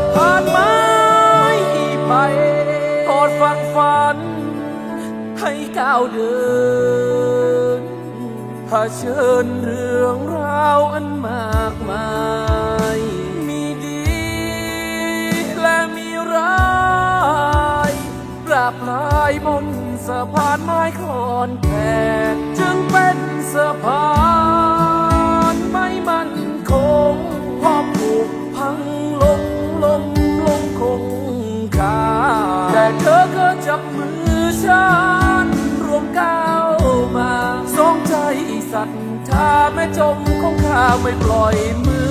อบผ่านไม้ไปกอดฝังฝัน ให้ก้าวเดินผ่าเชิญเรื่องราวอันมากมาย มีดีและมีร้ายปราบลายบนสะพานไม้คอนแผนจึงเป็นสะพานไม่มันคงพอบผูกพังลง ลมลงคงคาแต่เธอก็จับมือฉันรวมก้าวมาสองใจสั่นทธาไม่จมของข้าไม่ปล่อยมือ